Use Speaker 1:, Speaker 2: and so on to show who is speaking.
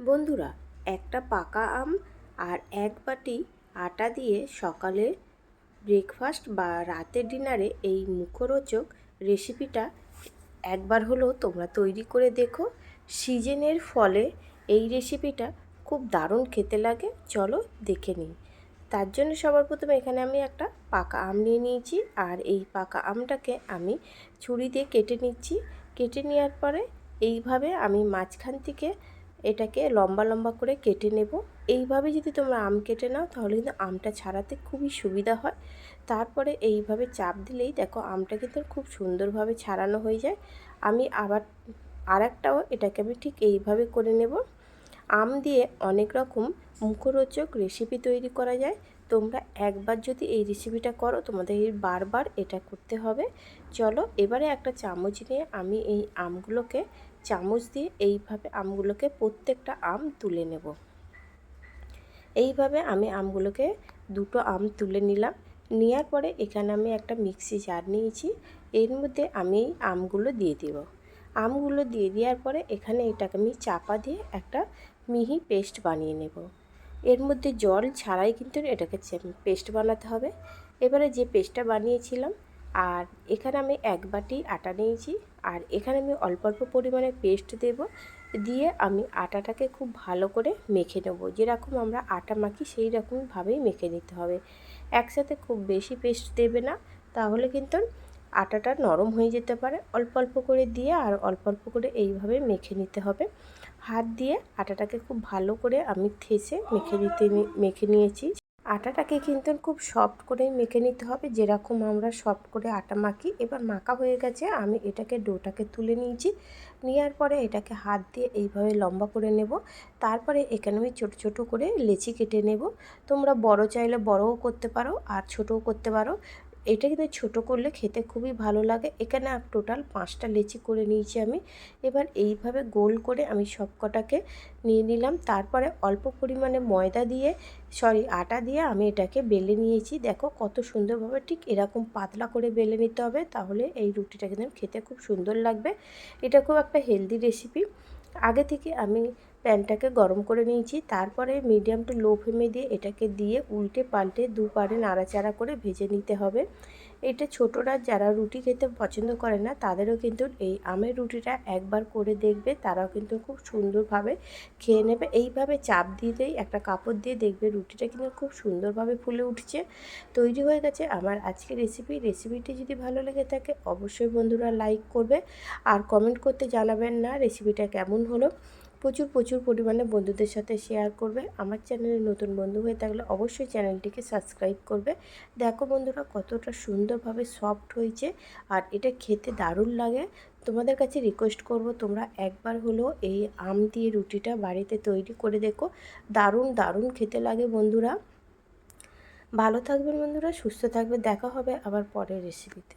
Speaker 1: বন্ধুরা, একটা পাকা আম আর এক বাটি আটা দিয়ে সকালে ব্রেকফাস্ট বা রাতের ডিনারে এই মুখরোচক রেসিপিটা একবার হলেও তোমরা তৈরি করে দেখো। সিজনের ফলে এই রেসিপিটা খুব দারুণ খেতে লাগে। চলো দেখে নিই। তার জন্য সবার প্রথমে এখানে আমি একটা পাকা আম নিয়ে নিয়েছি আর এই পাকা আমটাকে আমি ছুরি দিয়ে কেটে নিচ্ছি। কেটে নেওয়ার পরে এইভাবে আমি মাঝখান থেকে এটাকে লম্বা লম্বা করে কেটে নেব। এইভাবে যদি তোমরা আম কেটে নাও, তাহলে কিন্তু আমটা ছাড়াতে খুবই সুবিধা হয়। তারপরে এইভাবে চাপ দিলেই দেখো আমটা কিন্তু খুব সুন্দরভাবে ছাড়ানো হয়ে যায়। আমি আবার আর একটাও এটাকে আমি ঠিক এইভাবে করে নেব। আম দিয়ে অনেক রকম মুখরোচক রেসিপি তৈরি করা যায়। তোমরা একবার যদি এই রেসিপিটা করো, তোমাদের বারবার এটা করতে হবে। চলো এবারে একটা চামচ নিয়ে আমি এই আমগুলোকে চামচ দিয়ে এইভাবে আমগুলোকে প্রত্যেকটা আম তুলে নেব। এইভাবে আমি আমগুলোকে দুটো আম তুলে নিলাম। নেওয়ার পরে এখানে আমি একটা মিক্সি জার নিয়েছি। এর মধ্যে আমি আমগুলো দিয়ে দেব। আমগুলো দিয়ে দেওয়ার পরে এখানে এটাকে আমি চাপা দিয়ে একটা মিহি পেস্ট বানিয়ে নেব। এর মধ্যে জল ছাড়াই কিন্তু এটাকে পেস্ট বানাতে হবে। এবারে যে পেস্টটা বানিয়েছিলাম আর এখানে আমি এক বাটি আটা নিয়েছি। আর এখানে আমি অল্প অল্প পরিমাণে পেস্ট দেব। দিয়ে আমি আটাটাকে খুব ভালো করে মেখে নেব। যেরকম আমরা আটা মাখি, সেই রকমভাবেই মেখে নিতে হবে। একসাথে খুব বেশি পেস্ট দেবে না। তাহলে কিন্তু আটাটা নরম হয়ে যেতে পারে। অল্প অল্প করে দিয়ে আর অল্প অল্প করে এইভাবে মেখে নিতে হবে। হাত দিয়ে আটাটাকে খুব ভালো করে আমি থেসে মেখে নিতে, মেখে নিয়েছি। আটাটাকে কিন্তু খুব সফট করে মেখে নিতে হবে। যেরকম আমরা সফট করে আটা মাখি, এবার মাখা হয়ে গেছে, আমি এটাকে ডোটাকে তুলে নিয়েছি। নেওয়ার পরে এটাকে হাত দিয়ে এইভাবে লম্বা করে নেব। তারপরে এখানে আমি ছোটো ছোটো করে লেচি কেটে নেব। তোমরা বড় চাইলে বড়ও করতে পারো আর ছোটও করতে পারো। এটা কিন্তু ছোটো করলে খেতে খুবই ভালো লাগে। এখানে টোটাল পাঁচটা লেচি করে নিয়েছি আমি। এবার এইভাবে গোল করে আমি সব কটাকে নিয়ে নিলাম। তারপরে অল্প পরিমাণে ময়দা দিয়ে সরি আটা দিয়ে আমি এটাকে বেলে নিয়েছি। দেখো কত সুন্দরভাবে ঠিক এরকম পাতলা করে বেলে নিতে হবে, তাহলে এই রুটিটা কিন্তু খেতে খুব সুন্দর লাগবে। এটা খুব একটা হেলদি রেসিপি আগে থেকে আমি প্যানটাকে গরম করে নিয়েছি, তারপরে মিডিয়াম টু লো ফ্লেমে দিয়ে এটাকে দিয়ে উল্টে পাল্টে দুপারে নাড়াচাড়া করে ভেজে নিতে হবে। এটা ছোটরা যারা রুটি খেতে পছন্দ করে না, তাদেরও কিন্তু এই আমের রুটিটা একবার করে দেখবে, তারাও কিন্তু খুব সুন্দরভাবে খেয়ে নেবে। এইভাবে চাপ দিলেই একটা কাপড় দিয়ে দেখবে রুটিটা কিন্তু খুব সুন্দরভাবে ফুলে উঠছে। তৈরি হয়ে গেছে আমার আজকের রেসিপি। রেসিপিটি যদি ভালো লেগে থাকে, অবশ্যই বন্ধুরা লাইক করবে আর কমেন্ট করতে জানাবেন না রেসিপিটা কেমন হলো। প্রচুর প্রচুর পরিমাণে বন্ধুদের সাথে শেয়ার করবে। আমার চ্যানেলে নতুন বন্ধু হয়ে থাকলে অবশ্যই চ্যানেলটিকে সাবস্ক্রাইব করবে। দেখো বন্ধুরা, কতটা সুন্দরভাবে সফট হয়েছে আর এটা খেতে দারুণ লাগে। তোমাদের কাছে রিকোয়েস্ট করব, তোমরা একবার হলো এই আম দিয়ে রুটিটা বাড়িতে তৈরি করে দেখো। দারুণ দারুণ খেতে লাগে বন্ধুরা। ভালো থাকবেন বন্ধুরা, সুস্থ থাকবে। দেখা হবে আবার পরের রেসিপিতে